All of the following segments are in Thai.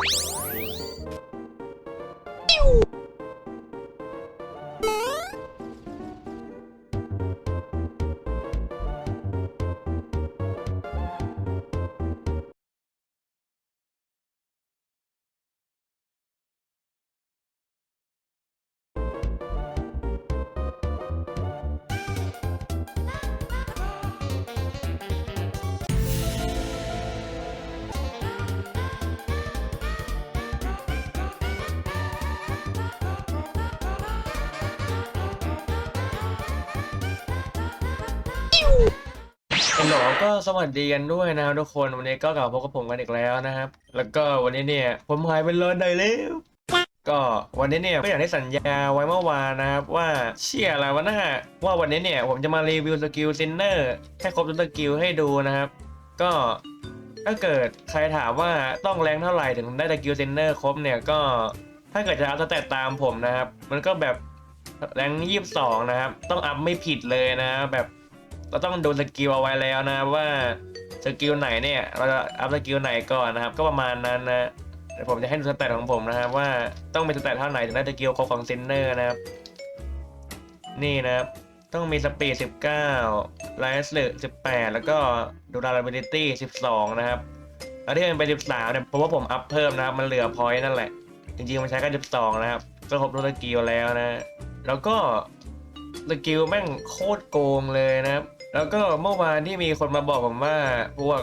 Peace. ฮัลโหลก็สวัสดีกันด้วยนะครับทุกคนวันนี้ก็กลับมาพบกับผมกันอีกแล้วนะครับ แล้วก็วันนี้เนี่ยผมหายไปเลยได้แล้วก็วันนี้เนี่ยก็อย่างที่สัญญาไว้เมื่อวานนะครับว่าเชี่ยอะไรวะน่าว่าวันนี้เนี่ยผมจะมารีวิวสกิลซินเนอร์ให้ครบทุกสกิลให้ดูนะครับ ก็ถ้าเกิดใครถามว่าต้องแรงเท่าไหร่ถึงได้สกิลซินเนอร์ครบเนี่ยก็ถ้าเกิดจะเอาสแตตตามผมนะครับ มันก็แบบแรงยี่สิบสองนะครับ ต้องอัพไม่ผิดเลยนะแบบ เราต้องดูสกิลเอาไว้แล้วนะว่าสกิลไหนเนี่ยเราจะอัพสกิลไหนก่อนนะครับ ก็ประมาณนั้นนะเดี๋ยวผมจะให้ดูสแตทของผมนะครับว่าต้องมีสแตทเท่าไหร่ถึงได้สกิลครบของเซนเนอร์นะครับ นี่นะครับต้องมีสปีด 19ไลท์สึ18แล้วก็ดูดาราบิลิตี้12 นะครับ แล้วที่มันไป13 เนี่ยเพราะว่าผมอัพเพิ่มนะครับ มันเหลือพอยต์นั่นแหละ จริงๆ มันใช้แค่12 นะครับ ก็ครบทุกสกิลแล้วนะ แล้วก็ สกิลแม่งโคตรโกงเลยนะครับ แล้วก็เมื่อวานที่มีคนมาบอกผมว่าพวก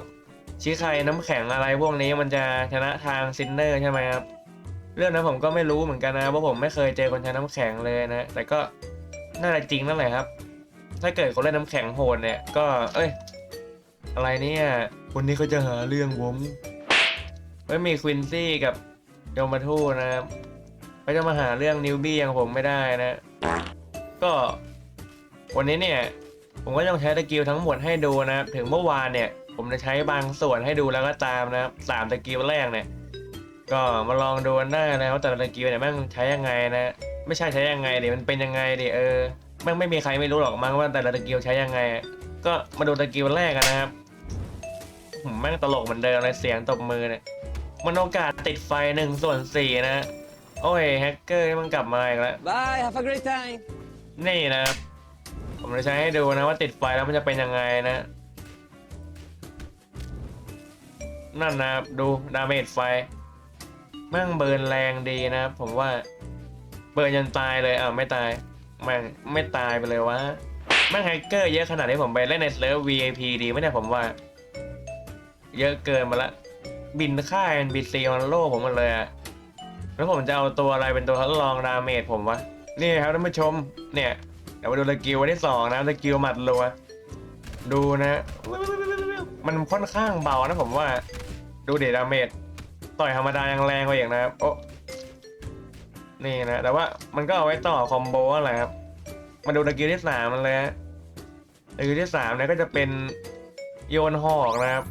ชี้ใครน้ำแข็งอะไรพวกนี้มันจะชนะทางซินเนอร์ใช่ไหมครับ เรื่องนั้นผมก็ไม่รู้เหมือนกันนะเพราะผมไม่เคยเจอคนใช้น้ำแข็งเลยนะ แต่ก็น่าจะจริงนั่นแหละครับ ถ้าเกิดคนเล่นน้ำแข็งโหดเนี่ยก็ เอ้ย อะไรเนี่ยคนนี้เขาจะหาเรื่องผมไม่มีควินซี่กับโยมาทูนะครับเขาจะมาหาเรื่องนิวบี้อย่างผมไม่ได้นะ ก็ วันนี้เนี่ยผมก็ต้องใช้ตะกิลทั้งหมดให้ดูนะครับถึงเมื่อวานเนี่ย ผมจะใช้บางส่วนให้ดูแล้วก็ตามนะครับสามตะกิลแรกเนี่ย ก็มาลองดูกันได้นะว่าแต่ละตะกิลเนี่ยแม่งใช้ยังไงนะไม่ใช่ใช้ยังไงดิมันเป็นยังไงดิเออแม่งไม่มีใครไม่รู้หรอกมั้งว่าแต่ละตะกิลใช้ยังไง ก็มาดูตะกิลแรกกันนะครับผมแม่งตลกเหมือนเดิมเลยเสียงตบมือเนี่ยมันโอกาสติดไฟหนึ่งส่วนสี่นะ โอ้ยแฮกเกอร์มันกลับมาอีกแล้ว Bye, have a great time. นี่นะครับ ผมจะใช้ให้ดูนะว่าติดไฟแล้วมันจะเป็นยังไงนะ นั่นนะดูดาเมจไฟแม่งเบิร์นแรงดีนะ ผมว่า เบิร์นจนตายเลยอ่าไม่ตายแม่งไม่ตายไปเลยวะแม่งแฮกเกอร์เยอะขนาดที่ผมไปเล่นในเซิร์ฟ VIP ดีไหมเนี่ยผมว่า เยอะเกินมาละ บินค่าย NPC มันโล่ผมมดเลยอะแล้วผมจะเอาตัวอะไรเป็นตัวทดลองดาเมจผมวะ นี่ครับท่านผู้ชมเนี่ย ดี๋ยวมาดูสกิลวันที่สองนะสกิลหมัดรัว ดูนะ มันค่อนข้างเบานะผมว่า ดูเดดาเมจต่อยธรรมดายังแรงกว่าอย่างนะครับโอ้นี่นะ แต่ว่ามันก็เอาไว้ต่อคอมโบอะไรครับ มาดูสกิลที่สามมันเลยฮะสกิลที่สามเนี่ยก็จะเป็นโยนหอกนะครับ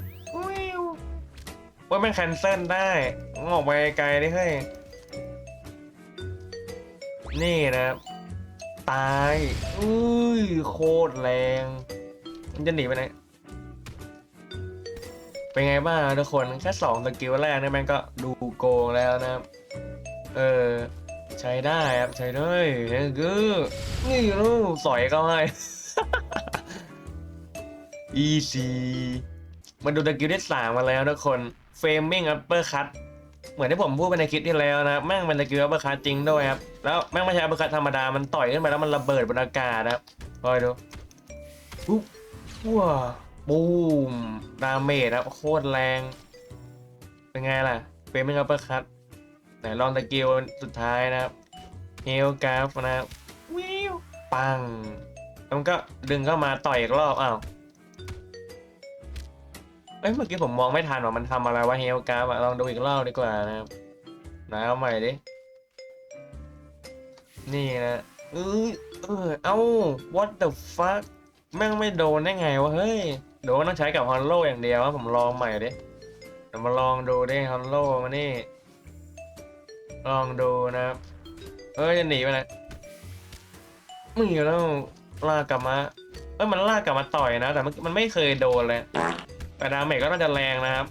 ว่ามันแคนเซิลได้ออกไปไกลได้เฮ้ยนี่นะครับ ตายอุ้ยโคตรแรง มันจะหนีไปไหน เป็นไงบ้างทุกคน แค่สองสกิลแรกเนี่ยม่งก็ดูโกงแล้วนะครับ เออ ใช้ได้ครับ ใช้ได้เฮ้ยคือนี่ลูกสอยเขาให้ easy มาดูสกิลที่สามมาแล้วทุกคน framing upper cut เหมือนที่ผมพูดไปในคลิปที่แล้วนะแม่งเป็นสกิลอัปเปอร์คัตจริงด้วยครับแล้วแม่งไม่ใช่อัปเปอร์คัตธรรมดามันต่อยขึ้นไปแล้วมันระเบิดบนอากาศนะครับคอยดูปุ๊บว้าบูมดาเมจนะโคตรแรง เป็นไงล่ะเฟรมมิ่งอัปเปอร์คัตไหนลองสกิลสุดท้ายนะครับเฮลกราฟนะครับวิวปังแล้วมันก็ดึงเข้ามาต่อยอีกรอบอ้าว อ้ยเมื่อกี้ผมมองไม่ทันว่ามันทำอะไรวะเฮลกราฟอะลองดูอีกรอบดีกว่านะครับไหนเอาใหม่ดิ นี่นะเอ้ยเออเอ้า what the fuck แม่งไม่โดนได้ไงวะเฮ้ยโดนต้องใช้กับฮอนโลอย่างเดียววะผมลองใหม่ดิเดี๋ยวมาลองดูดิฮอนโลมานี่ ลองดูนะครับเอ้ยจะหนีไปไหนมึงอยู่แล้วลากกลับมาเอ้ยมันลากกลับมาต่อยนะ แต่มันไม่เคยโดนเลย แต่ดาเมจก็น่าจะแรงนะครับ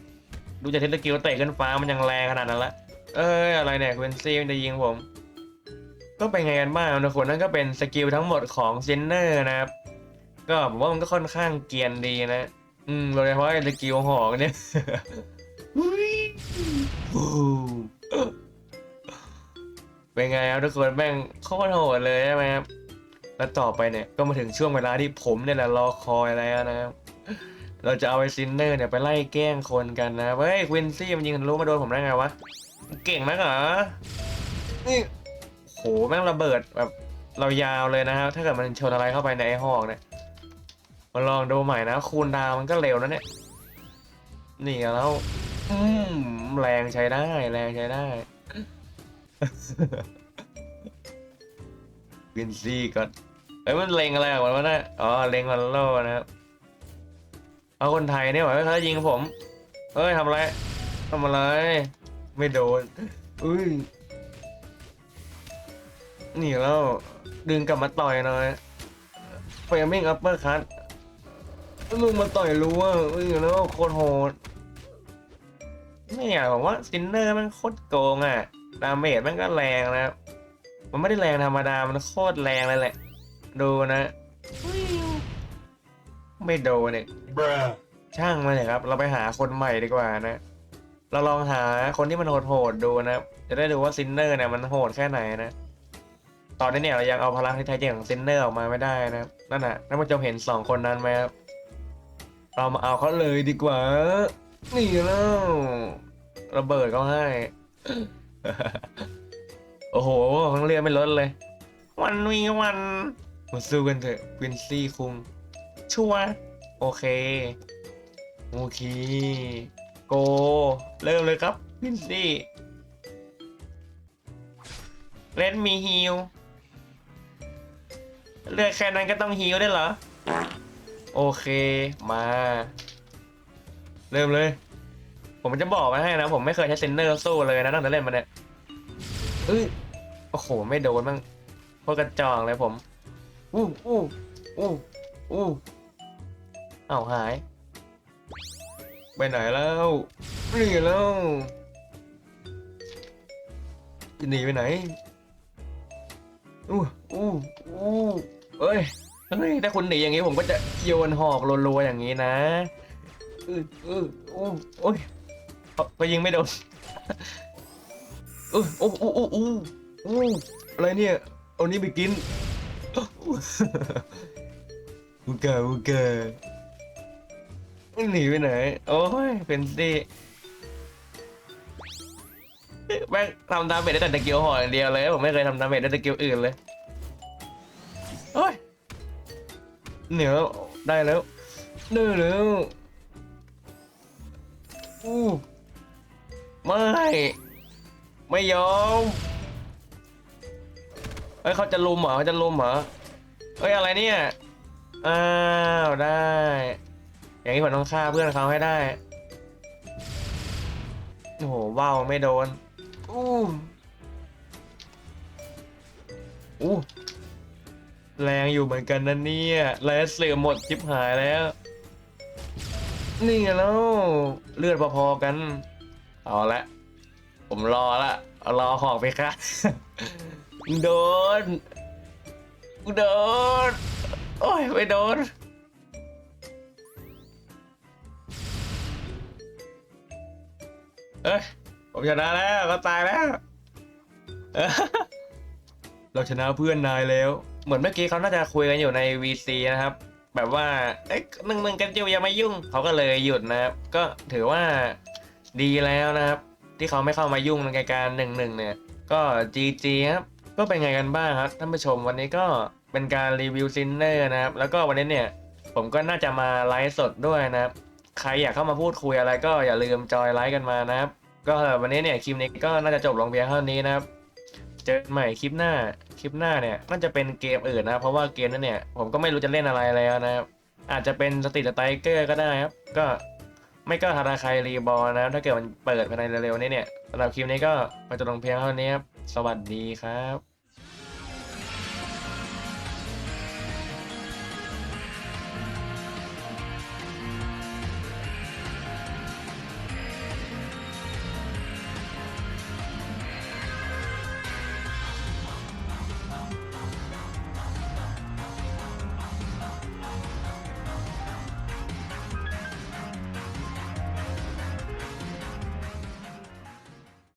ดูจากเทสกิลเตะขึ้นฟ้ามันยังแรงขนาดนั้นละ เอ้ยอะไรเนี่ยควินซี่มันจะยิงผม ก็เป็นไงกันบ้างนะคนนั่นก็เป็นสกิลทั้งหมดของเซนเนอร์นะครับ ก็ผมว่ามันก็ค่อนข้างเกียนดีนะ อืมโดยเฉพาะสกิลหอกเนี่ยเป็นไงครับทุกคนแม่งโคตรโหดเลยใช่ไหมครับ แล้วต่อไปเนี่ยก็มาถึงช่วงเวลาที่ผมเนี่ยแหละรอคอยแล้วนะครับ เราจะเอาไอซินเนอร์เนี่ยไปไล่แกล้งคนกันนะเฮ้ยควินซี่มันยิงทะลุมาโดนผมได้ไงวะ เก่งนักเหรอ นี่โหแม่งระเบิดแบบเรายาวเลยนะครับ ถ้าเกิดมันชนอะไรเข้าไปในไอ้หอกเนี่ยมาลองดูใหม่นะ คูณดาวมันก็เร็วนะเนี่ยนี่แล้วอืมแรงใช้ได้ แรงใช้ได้วินซี่ก่อนเอ้ยมันเล็งอะไรของมันวะเนี่ยอ๋อเล็งมันโลนะครับ เอาคนไทยเนี่ยหว่าเขายิงผมเฮ้ยทำอะไรทำอะไร ไม่โดนอุ้ยนี่แล้ว ดึงกลับมาต่อยหน่อยเฟรมิ่งอัปเปอร์คัทมึงมาต่อยรู้ว่าอุ้ยแล้วโคตรโหดไม่อยากบอกว่าซินเนอร์มันโคตรโกงอะ ดาเมจมันก็แรงนะครับมันไม่ได้แรงธรรมดา มันโคตรแรงเลยแหละ ดูนะอุ้ย ไม่โดนเนี่ย Bruh. ช่างมันเลยครับ เราไปหาคนใหม่ดีกว่านะ เราลองหาคนที่มันโหดๆดูนะ จะได้ดูว่าซินเนอร์เนี่ยมันโหดแค่ไหนนะ ตอนนี้เนี่ยเรายังเอาพลังที่แท้จริงของซินเนอร์ออกมาไม่ได้นะ นั่นน่ะท่านผู้ชมเห็นสองคนนั้นไหมครับ เรามาเอาเขาเลยดีกว่า นี่แล้วระเบิดเขาให้ โอ้โหทั้งเรือไม่ลดเลย วันวีวันมาสู้กันเถอะควินซี่คุง ชัวโอเค โอเค โก เริ่มเลยครับวินซี่เลนมีฮิลเลือกแค่นั้นก็ต้องฮิลได้เหรอ โอเคมา เริ่มเลย ผมจะบอกไว้ให้นะ ผมไม่เคยใช้เซนเนอร์สู้เลยนะตั้งแต่เล่นมาเนี่ยเอ้ยโอ้โห ไม่โดนบ้างพวกกระจอกเลยผม อู้อู้อู้อู้ เอาหาย ไปไหนแล้วนี่แล้วจะหนีไปไหนอู้อู้อู้เอ้ยเฮ้ยถ้าคุณหนีอย่างนี้ผมก็จะโยนหอกรัวๆอย่างนี้นะอืออืออู้โอ้ยเอาก็ยิงไม่โดนเออโอ้อู้อู้อู้อู้อะไรเนี่ยเอานี้ไปกิน อุกาอุกา หนีไปไหน โอ้ย เป็นสิแม่งทำดาเมจได้แต่ตะเกียวห่ออย่างเดียวเลย ผมไม่เคยทำดาเมจได้ตะเกียวอื่นเลยโอ้ยเหนียวได้แล้วเนื้อแล้วอู้ไม่ ไม่ยอมเฮ้ยเขาจะลุมเหรอเขาจะลุมเหรอเฮ้ยอะไรเนี่ย อ้าว ได้ อย่างนี้ผมต้องฆ่าเพื่อนเขาให้ได้ โอ้โหว้าวไม่โดน อู้อู้แรงอยู่เหมือนกันนะเนี่ยแรงเสือหมดจิบหายแล้ว นี่ไงแล้ว เลือดพอๆกัน เอาละ ผมรอละ รอหอกไปค่ะโดนโดน โอ้ย ไม่โดน เอ้ยผมชนะแล้วก็ตายแล้วเราชนะเพื่อนนายแล้ว เหมือนเมื่อกี้เขาน่าจะคุยกันอยู่ใน VC นะครับ แบบว่าเอ้ยหนึ่งหนึ่งกันจิวอย่ามายุ่ง เขาก็เลยหยุดนะครับ ก็ถือว่าดีแล้วนะครับ ที่เขาไม่เข้ามายุ่งในการหนึ่งหนึ่งเนี่ย ก็ GG ครับก็เป็นไงกันบ้างครับท่านผู้ชมวันนี้ก็เป็นการรีวิวซินเนอร์นะครับ แล้วก็วันนี้เนี่ย ผมก็น่าจะมาไลฟ์สดด้วยนะครับ ใครอยากเข้ามาพูดคุยอะไรก็อย่าลืมจอยไลฟ์กันมานะครับ ก็วันนี้เนี่ยคลิปนี้ก็น่าจะจบลงเพียงเท่านี้นะครับ เจอกันใหม่คลิปหน้า คลิปหน้าเนี่ยน่าจะเป็นเกมอื่นนะ เพราะว่าเกมนั้นเนี่ยผมก็ไม่รู้จะเล่นอะไรแล้วนะครับ อาจจะเป็นสติสไตรเกอร์ก็ได้ครับ ก็ไม่ก็ฮาราคายรีบอลนะถ้าเกิดมันเปิดภายในเร็วๆนี้เนี่ยสำหรับคลิปนี้ก็มาจบลงเพียงเท่านี้ครับ สวัสดีครับ